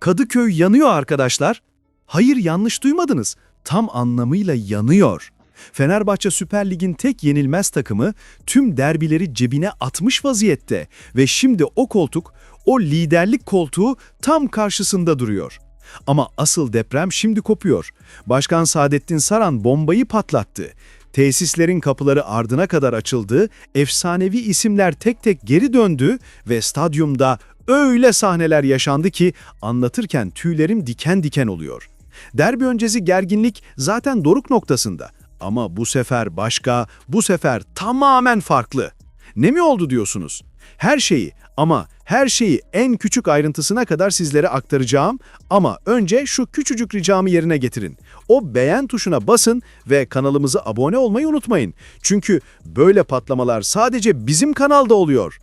Kadıköy yanıyor arkadaşlar. Hayır yanlış duymadınız. Tam anlamıyla yanıyor. Fenerbahçe Süper Lig'in tek yenilmez takımı tüm derbileri cebine atmış vaziyette ve şimdi o koltuk, o liderlik koltuğu tam karşısında duruyor. Ama asıl deprem şimdi kopuyor. Başkan Saadettin Saran bombayı patlattı. Tesislerin kapıları ardına kadar açıldı, efsanevi isimler tek tek geri döndü ve stadyumda öyle sahneler yaşandı ki anlatırken tüylerim diken diken oluyor. Derbi öncesi gerginlik zaten doruk noktasında. Ama bu sefer başka, bu sefer tamamen farklı. Ne mi oldu diyorsunuz? Her şeyi ama her şeyi en küçük ayrıntısına kadar sizlere aktaracağım ama önce şu küçücük ricamı yerine getirin. O beğen tuşuna basın ve kanalımıza abone olmayı unutmayın. Çünkü böyle patlamalar sadece bizim kanalda oluyor.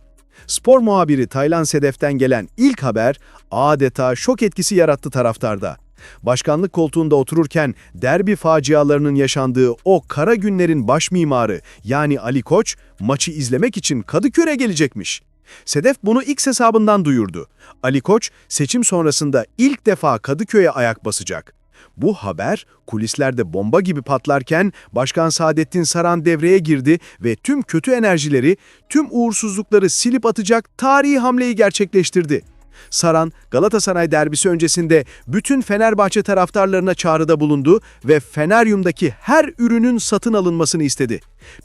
Spor muhabiri Taylan Sedef'ten gelen ilk haber adeta şok etkisi yarattı taraftarda. Başkanlık koltuğunda otururken derbi facialarının yaşandığı o kara günlerin baş mimarı yani Ali Koç maçı izlemek için Kadıköy'e gelecekmiş. Sedef bunu X hesabından duyurdu. Ali Koç seçim sonrasında ilk defa Kadıköy'e ayak basacak. Bu haber kulislerde bomba gibi patlarken Başkan Saadettin Saran devreye girdi ve tüm kötü enerjileri, tüm uğursuzlukları silip atacak tarihi hamleyi gerçekleştirdi. Saran, Galatasaray derbisi öncesinde bütün Fenerbahçe taraftarlarına çağrıda bulundu ve Feneryum'daki her ürünün satın alınmasını istedi.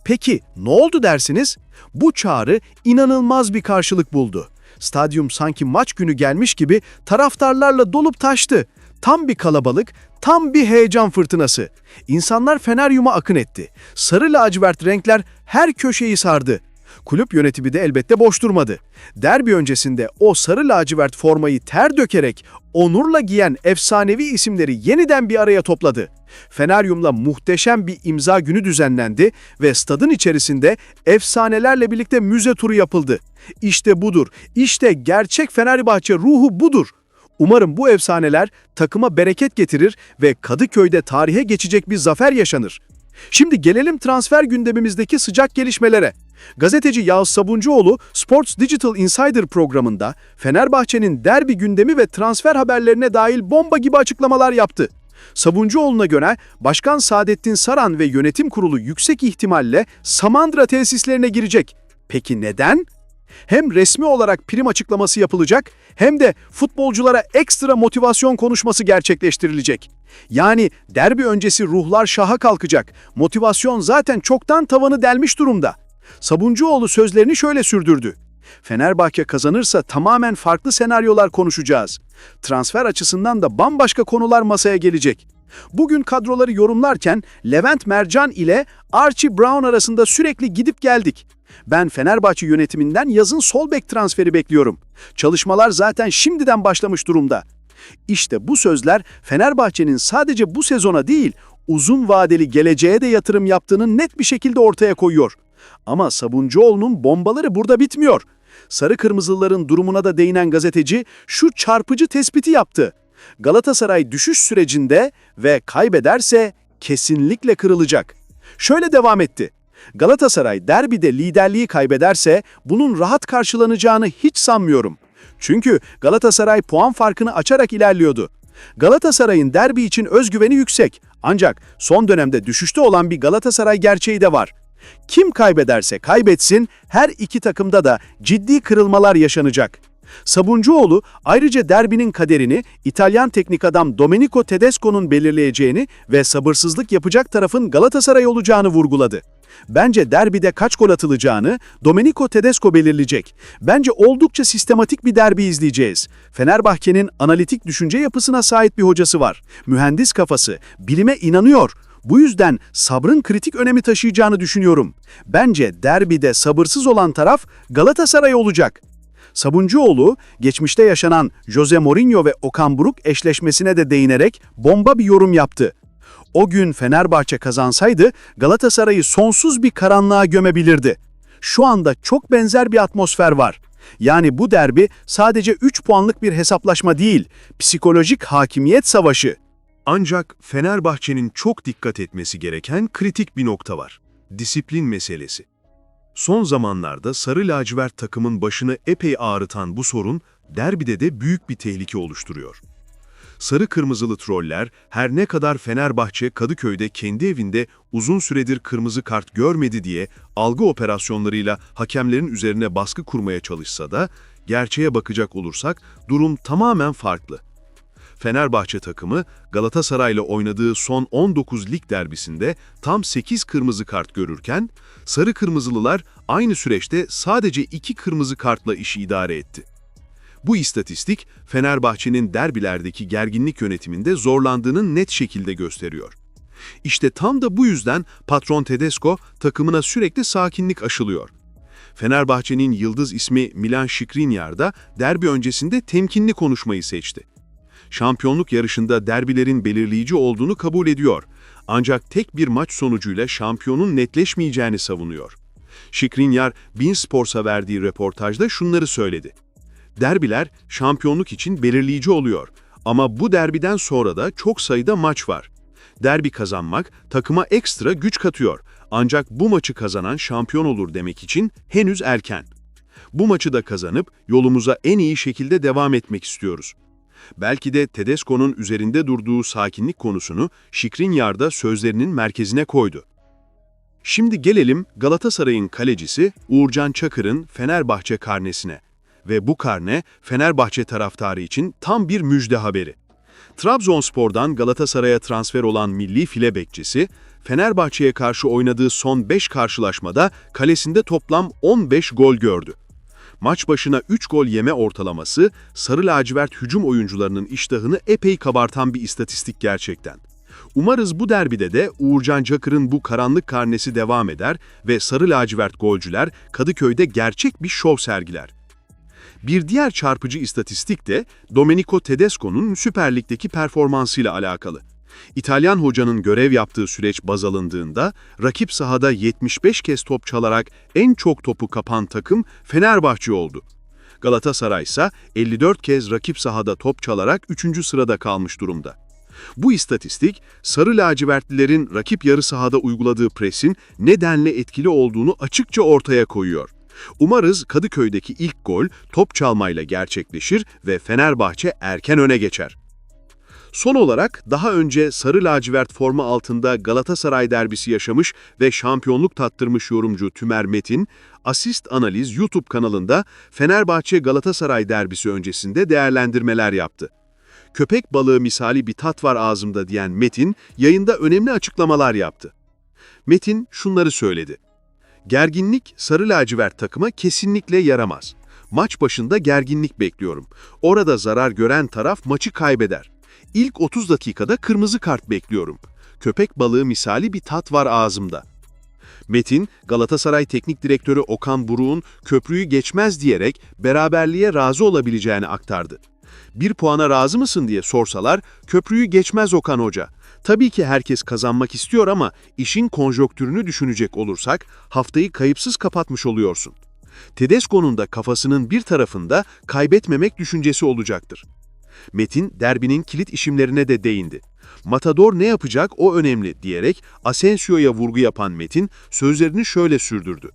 Peki ne oldu dersiniz? Bu çağrı inanılmaz bir karşılık buldu. Stadyum sanki maç günü gelmiş gibi taraftarlarla dolup taştı. Tam bir kalabalık, tam bir heyecan fırtınası. İnsanlar Feneryum'a akın etti. Sarı lacivert renkler her köşeyi sardı. Kulüp yönetimi de elbette boş durmadı. Derbi öncesinde o sarı lacivert formayı ter dökerek onurla giyen efsanevi isimleri yeniden bir araya topladı. Feneryum'la muhteşem bir imza günü düzenlendi ve stadın içerisinde efsanelerle birlikte müze turu yapıldı. İşte budur, işte gerçek Fenerbahçe ruhu budur. Umarım bu efsaneler takıma bereket getirir ve Kadıköy'de tarihe geçecek bir zafer yaşanır. Şimdi gelelim transfer gündemimizdeki sıcak gelişmelere. Gazeteci Yağız Sabuncuoğlu Sports Digital Insider programında Fenerbahçe'nin derbi gündemi ve transfer haberlerine dahil bomba gibi açıklamalar yaptı. Sabuncuoğlu'na göre Başkan Saadettin Saran ve yönetim kurulu yüksek ihtimalle Samandıra tesislerine girecek. Peki neden? Hem resmi olarak prim açıklaması yapılacak hem de futbolculara ekstra motivasyon konuşması gerçekleştirilecek. Yani derbi öncesi ruhlar şaha kalkacak. Motivasyon zaten çoktan tavanı delmiş durumda. Sabuncuoğlu sözlerini şöyle sürdürdü. Fenerbahçe kazanırsa tamamen farklı senaryolar konuşacağız. Transfer açısından da bambaşka konular masaya gelecek. Bugün kadroları yorumlarken Levent Mercan ile Archie Brown arasında sürekli gidip geldik. Ben Fenerbahçe yönetiminden yazın sol bek transferi bekliyorum. Çalışmalar zaten şimdiden başlamış durumda. İşte bu sözler Fenerbahçe'nin sadece bu sezona değil, uzun vadeli geleceğe de yatırım yaptığını net bir şekilde ortaya koyuyor. Ama Sabuncuoğlu'nun bombaları burada bitmiyor. Sarı Kırmızılıların durumuna da değinen gazeteci şu çarpıcı tespiti yaptı. Galatasaray düşüş sürecinde ve kaybederse kesinlikle kırılacak. Şöyle devam etti. Galatasaray derbide liderliği kaybederse bunun rahat karşılanacağını hiç sanmıyorum. Çünkü Galatasaray puan farkını açarak ilerliyordu. Galatasaray'ın derbi için özgüveni yüksek. Ancak son dönemde düşüşte olan bir Galatasaray gerçeği de var. Kim kaybederse kaybetsin her iki takımda da ciddi kırılmalar yaşanacak. Sabuncuoğlu ayrıca derbinin kaderini İtalyan teknik adam Domenico Tedesco'nun belirleyeceğini ve sabırsızlık yapacak tarafın Galatasaray olacağını vurguladı. Bence derbide kaç gol atılacağını Domenico Tedesco belirleyecek. Bence oldukça sistematik bir derbi izleyeceğiz. Fenerbahçe'nin analitik düşünce yapısına sahip bir hocası var. Mühendis kafası, bilime inanıyor. Bu yüzden sabrın kritik önemi taşıyacağını düşünüyorum. Bence derbide sabırsız olan taraf Galatasaray olacak. Sabuncuoğlu, geçmişte yaşanan Jose Mourinho ve Okan Buruk eşleşmesine de değinerek bomba bir yorum yaptı. O gün Fenerbahçe kazansaydı Galatasaray'ı sonsuz bir karanlığa gömebilirdi. Şu anda çok benzer bir atmosfer var. Yani bu derbi sadece 3 puanlık bir hesaplaşma değil, psikolojik hakimiyet savaşı. Ancak Fenerbahçe'nin çok dikkat etmesi gereken kritik bir nokta var. Disiplin meselesi. Son zamanlarda sarı lacivert takımın başını epey ağrıtan bu sorun derbide de büyük bir tehlike oluşturuyor. Sarı kırmızılı troller her ne kadar Fenerbahçe Kadıköy'de kendi evinde uzun süredir kırmızı kart görmedi diye algı operasyonlarıyla hakemlerin üzerine baskı kurmaya çalışsa da gerçeğe bakacak olursak durum tamamen farklı. Fenerbahçe takımı Galatasaray'la oynadığı son 19 lig derbisinde tam 8 kırmızı kart görürken sarı kırmızılılar aynı süreçte sadece 2 kırmızı kartla işi idare etti. Bu istatistik Fenerbahçe'nin derbilerdeki gerginlik yönetiminde zorlandığını net şekilde gösteriyor. İşte tam da bu yüzden patron Tedesco takımına sürekli sakinlik aşılıyor. Fenerbahçe'nin yıldız ismi Milan Skriniar da derbi öncesinde temkinli konuşmayı seçti. Şampiyonluk yarışında derbilerin belirleyici olduğunu kabul ediyor. Ancak tek bir maç sonucuyla şampiyonun netleşmeyeceğini savunuyor. Skriniar, Bein Sports'a verdiği röportajda şunları söyledi. Derbiler şampiyonluk için belirleyici oluyor ama bu derbiden sonra da çok sayıda maç var. Derbi kazanmak takıma ekstra güç katıyor ancak bu maçı kazanan şampiyon olur demek için henüz erken. Bu maçı da kazanıp yolumuza en iyi şekilde devam etmek istiyoruz. Belki de Tedesco'nun üzerinde durduğu sakinlik konusunu Skriniar'da sözlerinin merkezine koydu. Şimdi gelelim Galatasaray'ın kalecisi Uğurcan Çakır'ın Fenerbahçe karnesine. Ve bu karne Fenerbahçe taraftarı için tam bir müjde haberi. Trabzonspor'dan Galatasaray'a transfer olan milli file bekçisi, Fenerbahçe'ye karşı oynadığı son 5 karşılaşmada kalesinde toplam 15 gol gördü. Maç başına 3 gol yeme ortalaması, sarı lacivert hücum oyuncularının iştahını epey kabartan bir istatistik gerçekten. Umarız bu derbide de Uğurcan Çakır'ın bu karanlık karnesi devam eder ve sarı lacivert golcüler Kadıköy'de gerçek bir şov sergiler. Bir diğer çarpıcı istatistik de Domenico Tedesco'nun Süper Lig'deki performansıyla alakalı. İtalyan hocanın görev yaptığı süreç baz alındığında rakip sahada 75 kez top çalarak en çok topu kapan takım Fenerbahçe oldu. Galatasaray ise 54 kez rakip sahada top çalarak 3. sırada kalmış durumda. Bu istatistik, sarı lacivertlilerin rakip yarı sahada uyguladığı presin nedenle etkili olduğunu açıkça ortaya koyuyor. Umarız Kadıköy'deki ilk gol top çalmayla gerçekleşir ve Fenerbahçe erken öne geçer. Son olarak daha önce sarı lacivert forma altında Galatasaray derbisi yaşamış ve şampiyonluk tattırmış yorumcu Tümer Metin, Asist Analiz YouTube kanalında Fenerbahçe Galatasaray derbisi öncesinde değerlendirmeler yaptı. Köpek balığı misali bir tat var ağzımda diyen Metin, yayında önemli açıklamalar yaptı. Metin şunları söyledi. Gerginlik sarı lacivert takıma kesinlikle yaramaz. Maç başında gerginlik bekliyorum. Orada zarar gören taraf maçı kaybeder. İlk 30 dakikada kırmızı kart bekliyorum. Köpek balığı misali bir tat var ağzımda. Metin, Galatasaray Teknik Direktörü Okan Buruk'un köprüyü geçmez diyerek beraberliğe razı olabileceğini aktardı. Bir puana razı mısın diye sorsalar, köprüyü geçmez Okan Hoca. Tabii ki herkes kazanmak istiyor ama işin konjonktürünü düşünecek olursak haftayı kayıpsız kapatmış oluyorsun. Tedesco'nun da kafasının bir tarafında kaybetmemek düşüncesi olacaktır. Metin derbinin kilit işimlerine de değindi. Matador ne yapacak o önemli diyerek Asensio'ya vurgu yapan Metin sözlerini şöyle sürdürdü.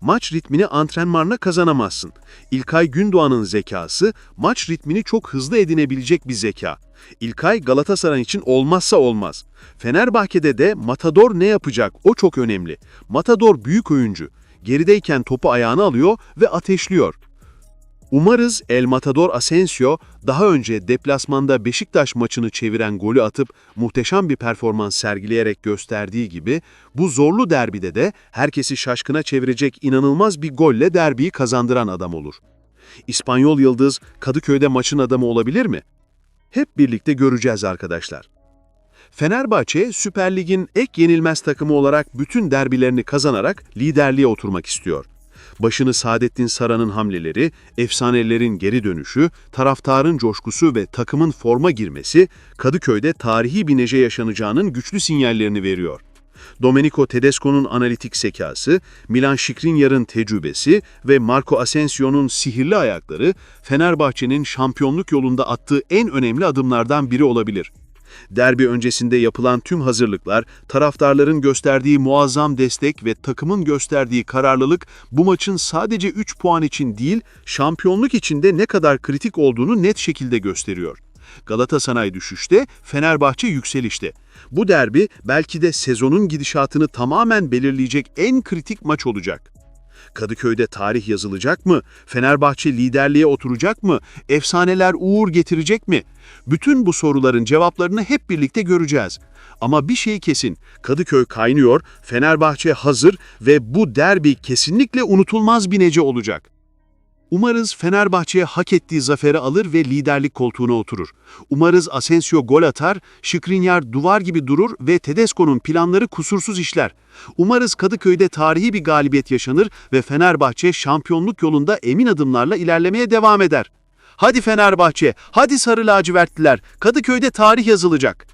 Maç ritmini antrenmanla kazanamazsın. İlkay Gündoğan'ın zekası maç ritmini çok hızlı edinebilecek bir zeka. İlkay Galatasaray için olmazsa olmaz. Fenerbahçe'de de Matador ne yapacak o çok önemli. Matador büyük oyuncu. Gerideyken topu ayağına alıyor ve ateşliyor. Umarız El Matador Asensio daha önce deplasmanda Beşiktaş maçını çeviren golü atıp muhteşem bir performans sergileyerek gösterdiği gibi bu zorlu derbide de herkesi şaşkına çevirecek inanılmaz bir golle derbiyi kazandıran adam olur. İspanyol Yıldız Kadıköy'de maçın adamı olabilir mi? Hep birlikte göreceğiz arkadaşlar. Fenerbahçe Süper Lig'in ek yenilmez takımı olarak bütün derbilerini kazanarak liderliğe oturmak istiyor. Başını Saadettin Saran'ın hamleleri, efsanelerin geri dönüşü, taraftarın coşkusu ve takımın forma girmesi Kadıköy'de tarihi bir nece yaşanacağının güçlü sinyallerini veriyor. Domenico Tedesco'nun analitik zekası, Milan Skriniar'ın tecrübesi ve Marco Asensio'nun sihirli ayakları Fenerbahçe'nin şampiyonluk yolunda attığı en önemli adımlardan biri olabilir. Derbi öncesinde yapılan tüm hazırlıklar, taraftarların gösterdiği muazzam destek ve takımın gösterdiği kararlılık bu maçın sadece 3 puan için değil, şampiyonluk için de ne kadar kritik olduğunu net şekilde gösteriyor. Galatasaray düşüşte, Fenerbahçe yükselişte. Bu derbi belki de sezonun gidişatını tamamen belirleyecek en kritik maç olacak. Kadıköy'de tarih yazılacak mı? Fenerbahçe liderliğe oturacak mı? Efsaneler uğur getirecek mi? Bütün bu soruların cevaplarını hep birlikte göreceğiz. Ama bir şey kesin, Kadıköy kaynıyor, Fenerbahçe hazır ve bu derbi kesinlikle unutulmaz bir nece olacak. Umarız Fenerbahçe hak ettiği zaferi alır ve liderlik koltuğuna oturur. Umarız Asensio gol atar, Skriniar duvar gibi durur ve Tedesco'nun planları kusursuz işler. Umarız Kadıköy'de tarihi bir galibiyet yaşanır ve Fenerbahçe şampiyonluk yolunda emin adımlarla ilerlemeye devam eder. Hadi Fenerbahçe, hadi Sarı Lacivertliler, Kadıköy'de tarih yazılacak.